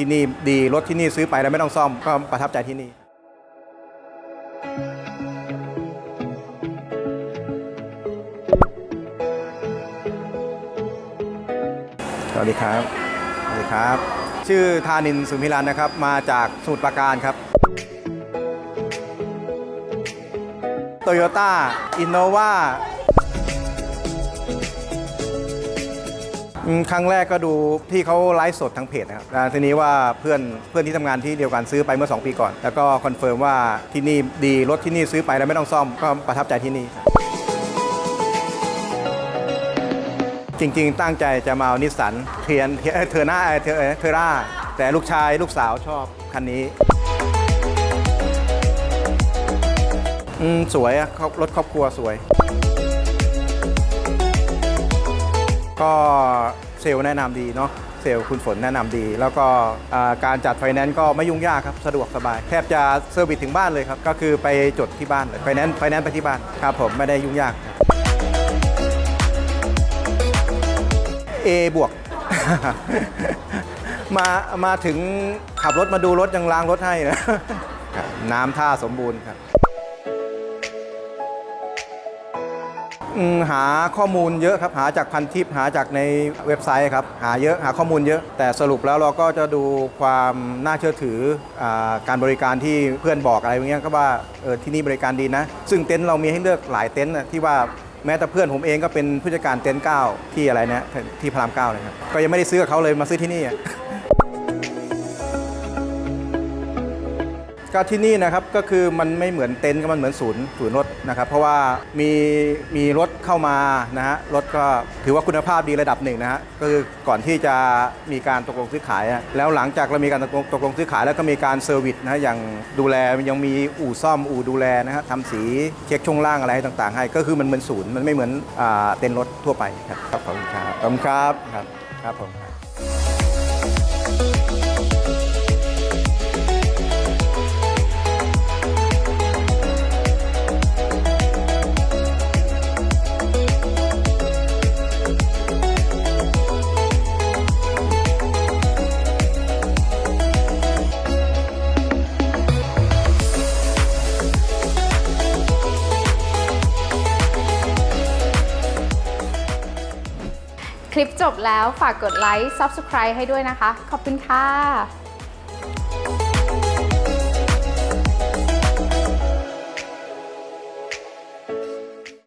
ที่นี่ดีรถที่นี่ซื้อไปแล้วไม่ต้องซ่อมก็ประทับใจที่นี่สวัสดีครับสวัสดีครับ ชื่อธานินสุมิรันนะครับ มาจากสมุทรปราการครับโตโยต้าอินโนวา ครั้งแรกก็ดูที่เขาไลฟ์สดทางเพจนะครับแล้วทีนี้ว่าเพื่อนเพื่อนที่ทำงานที่เดียวกันซื้อไปเมื่อ 2 ปีก่อน แล้วก็คอนเฟิร์มว่าที่นี่ดีรถที่นี่ซื้อไปแล้วไม่ต้องซ่อมก็ประทับใจที่นี่ครับจริง ๆ ตั้งใจจะมาเอานิสสันเทียนเทอร์นาเทอเทอร่าแต่ลูกชายลูกสาวชอบคันนี้สวยรถครอบครัวสวย ก็ เซลล์แนะนำดีเนาะเซลล์คุณฝนแนะนำดี แล้วก็การจัดไฟแนนซ์ก็ไม่ยุ่งยากครับ สะดวกสบาย แทบจะเซอร์วิสถึงบ้านเลยครับ ก็คือไปจดที่บ้านเลยไฟแนนซ์ไฟแนนซ์ไปที่บ้านครับผมไม่ได้ยุ่งยากครับ A บวกมามาถึงขับรถมาดูรถยังล้างรถให้นะน้ำท่าสมบูรณ์ครับ อืมหาข้อมูลเยอะครับหาจากพันทิปหาจากในเว็บไซต์ครับหาเยอะหาข้อมูลเยอะ แต่สรุปแล้วเราก็จะดูความน่าเชื่อถืออาการบริการที่เพื่อนบอกอะไรอย่างเงี้ยก็ว่าเออที่นี่บริการดีนะ ซึ่งเต็นท์เรามีให้เลือกหลายเต็นท์น่ะที่ว่าแม้แต่เพื่อนผมเองก็เป็นผู้จัดการเต็นท์เก้าที่อะไรนะที่พระรามเก้าเลยครับก็ยังไม่ได้ซื้อกับเขาเลยมาซื้อที่นี่อะ ก็ที่นี่นะครับก็คือมันไม่เหมือนเต็นท์ก็มันเหมือนศูนย์ศูนย์รถนะครับ เพราะว่ามีมีรถเข้ามานะฮะรถก็ถือว่าคุณภาพดีระดับหนึ่งนะฮะก็คือก่อนที่จะมีการตกลงซื้อขายอะแล้วหลังจากเรามีการตกลงตกลงซื้อขายแล้วก็มีการเซอร์วิสนะฮะอย่างดูแลยังมีอู่ซ่อมอู่ดูแลนะฮะทำสีเช็คช่วงล่างอะไรให้ต่างๆ ให้ก็คือมันเหมือนศูนย์มันไม่เหมือนอ่าเต็นท์รถทั่วไปครับครับขอบคุณครับขอบคุณครับครับครับผม คลิปจบแล้วฝากกดไลค์ Subscribe ให้ด้วยนะคะ ขอบคุณค่ะ